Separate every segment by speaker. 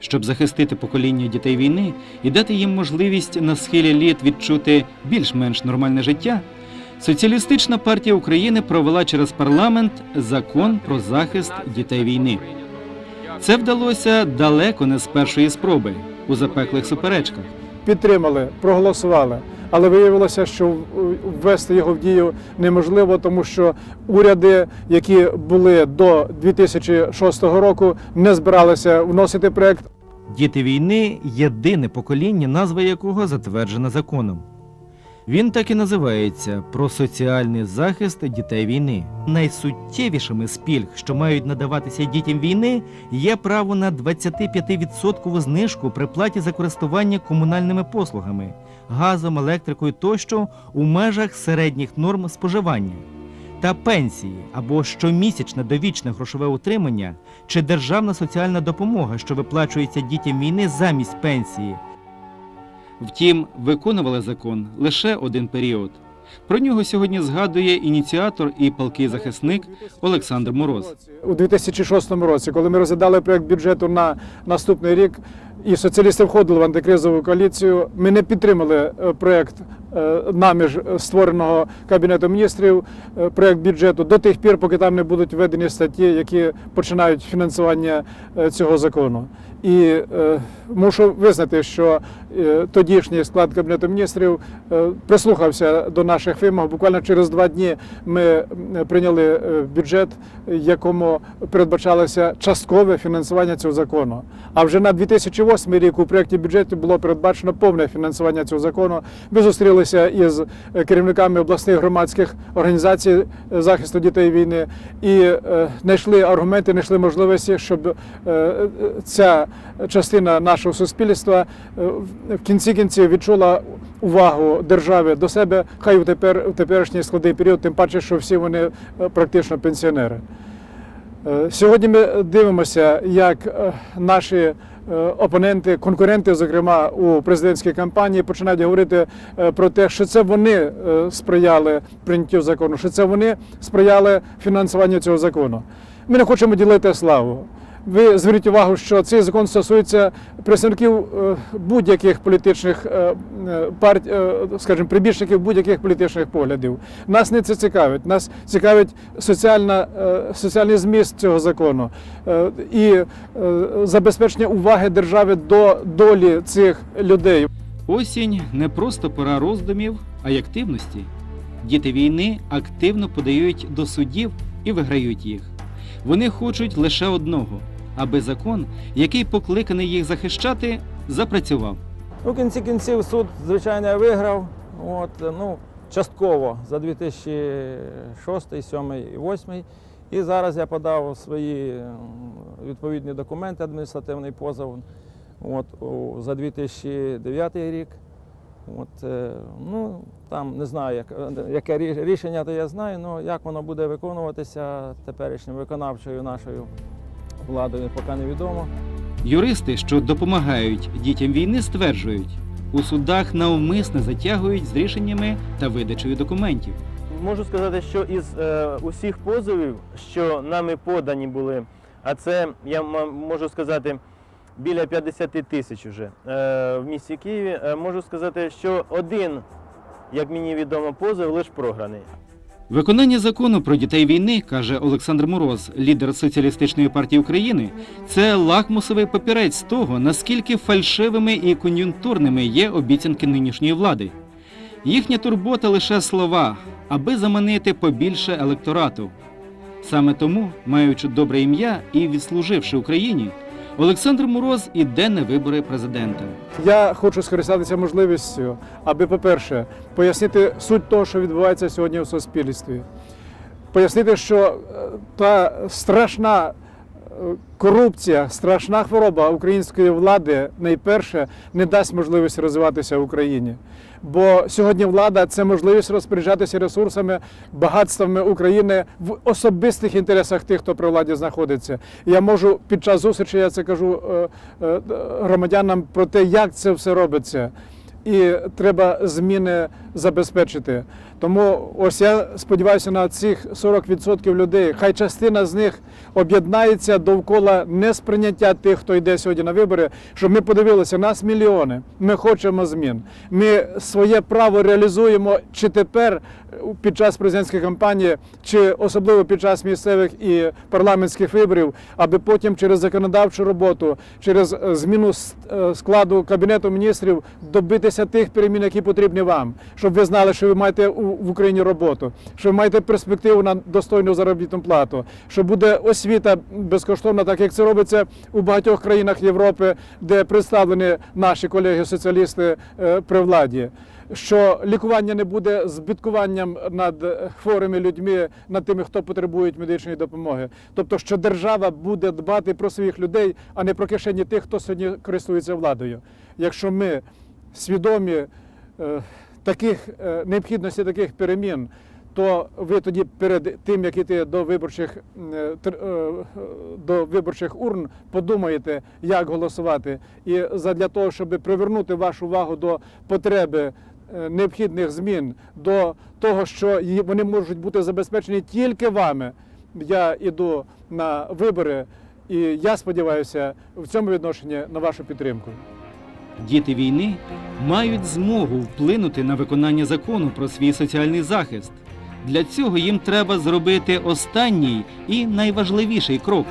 Speaker 1: щоб захистити покоління дітей війни і дати їм можливість на схилі літ відчути більш-менш нормальне життя, Соціалістична партія України провела через парламент закон про захист дітей війни. Це вдалося далеко не з першої спроби у запеклих суперечках.
Speaker 2: підтримали, проголосували. Але виявилося, що ввести його в дію неможливо, тому що уряди, які були до 2006 року, не збиралися вносити проект.
Speaker 1: Діти війни єдине покоління, назва якого затверджена законом. Він так і називається про соціальний захист дітей війни. Найсуттєвішими з пільг, що мають надаватися дітям війни, є право на 25% знижку при платі за користування комунальними послугами, газом, електрикою тощо у межах середніх норм споживання. Та пенсії або щомісячне довічне грошове утримання чи державна соціальна допомога, що виплачується дітям війни замість пенсії. Втім, виконували закон лише один період. Про нього сьогодні згадує ініціатор і палкий захисник Олександр Мороз.
Speaker 2: У 2006 році, коли ми розглядали проект бюджету на наступний рік, і соціалісти входили в антикризову коаліцію, ми не підтримали е, проект е, нами ж створеного кабінету міністрів, е, проект бюджету до тих пір, поки там не будуть введені статті, які починають фінансування цього закону. І е, мушу визнати, що е, тодішній склад кабінету міністрів е, прислухався до наших вимог. Буквально через два дні ми прийняли е, бюджет, якому передбачалося часткове фінансування цього закону. А вже на 2008 рік у проєкті бюджету було передбачено повне фінансування цього закону. Ми зустрілися із е, керівниками обласних громадських організацій е, захисту дітей війни і е, знайшли аргументи, знайшли можливості, щоб е, е, ця частина нашого суспільства е, в- кінці кінців відчула увагу держави до себе, хай у тепер у теперішній складний період, тим паче, що всі вони е, практично пенсіонери. Е, Сьогодні ми дивимося, як наші опоненти, конкуренти, зокрема у президентській кампанії, починають говорити про те, що це вони сприяли прийняттю закону, що це вони сприяли фінансуванню цього закону. Ми не хочемо ділити славу. Ви зверніть увагу, що цей закон стосується представників е, будь-яких політичних е, е, партій, скажімо, прибічників будь-яких політичних поглядів. Нас не це цікавить. Нас цікавить соціальна, соціальний зміст цього закону і забезпечення уваги держави до долі цих людей.
Speaker 1: Осінь не просто пора роздумів, а й активності. Діти війни активно подають до судів і виграють їх. Вони хочуть лише одного, аби закон, який покликаний їх захищати, запрацював.
Speaker 3: Ну, в кінці кінців суд, звичайно, виграв. От, ну, частково за 2006, 2007 і 2008. І зараз я подав свої відповідні документи, адміністративний позов от, за 2009 рік. От, е, ну, там не знаю, як, яке рішення, то я знаю, але як воно буде виконуватися теперішньою виконавчою нашою владою, поки невідомо.
Speaker 1: Юристи, що допомагають дітям війни, стверджують, у судах навмисно затягують з рішеннями та видачею документів.
Speaker 4: Можу сказати, що із е, усіх позовів, що нами подані були, а це я можу сказати біля 50 тисяч уже е, в місті Києві, е, можу сказати, що один, як мені відомо, позов лише програний.
Speaker 1: Виконання закону про дітей війни, каже Олександр Мороз, лідер Соціалістичної партії України, це лакмусовий папірець того, наскільки фальшивими і кон'юнктурними є обіцянки нинішньої влади. Їхня турбота лише слова, аби заманити побільше електорату. Саме тому, маючи добре ім'я і відслуживши Україні, Олександр Мороз іде на вибори президента.
Speaker 2: Я хочу скористатися можливістю, аби, по-перше, пояснити суть того, що відбувається сьогодні в суспільстві. Пояснити, що е, та страшна корупція, страшна хвороба української влади найперше не дасть можливості розвиватися в Україні. Бо сьогодні влада це можливість розпоряджатися ресурсами, багатствами України в особистих інтересах тих, хто при владі знаходиться. Я можу під час зустрічі, я це кажу е, е, громадянам про те, як це все робиться. І треба зміни забезпечити. Тому ось я сподіваюся на цих 40% людей. Хай частина з них об'єднається довкола несприйняття тих, хто йде сьогодні на вибори, щоб ми подивилися, нас мільйони. Ми хочемо змін. Ми своє право реалізуємо чи тепер під час президентської кампанії, чи особливо під час місцевих і парламентських виборів, аби потім через законодавчу роботу, через е, зміну е, складу кабінету міністрів добитися тих перемін, які потрібні вам, щоб ви знали, що ви маєте у- в Україні роботу, що ви маєте перспективу на достойну заробітну плату, що буде освіта безкоштовна, так як це робиться у багатьох країнах Європи, де представлені наші колеги-соціалісти е, при владі. Що лікування не буде збиткуванням над е, хворими людьми, над тими, хто потребує медичної допомоги. Тобто, що держава буде дбати про своїх людей, а не про кишені тих, хто сьогодні користується владою. Якщо ми свідомі е, таких е, необхідності таких перемін, то ви тоді перед тим, як іти до виборчих е, е, до виборчих урн, подумаєте, як голосувати. І задля того, щоб привернути вашу увагу до потреби необхідних змін, до того, що вони можуть бути забезпечені тільки вами. Я іду на вибори, і я сподіваюся в цьому відношенні на вашу підтримку.
Speaker 1: Діти війни мають змогу вплинути на виконання закону про свій соціальний захист. Для цього їм треба зробити останній і найважливіший крок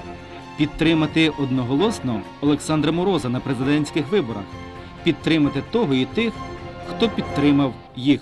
Speaker 1: підтримати одноголосно Олександра Мороза на президентських виборах, підтримати того і тих, хто підтримав їх.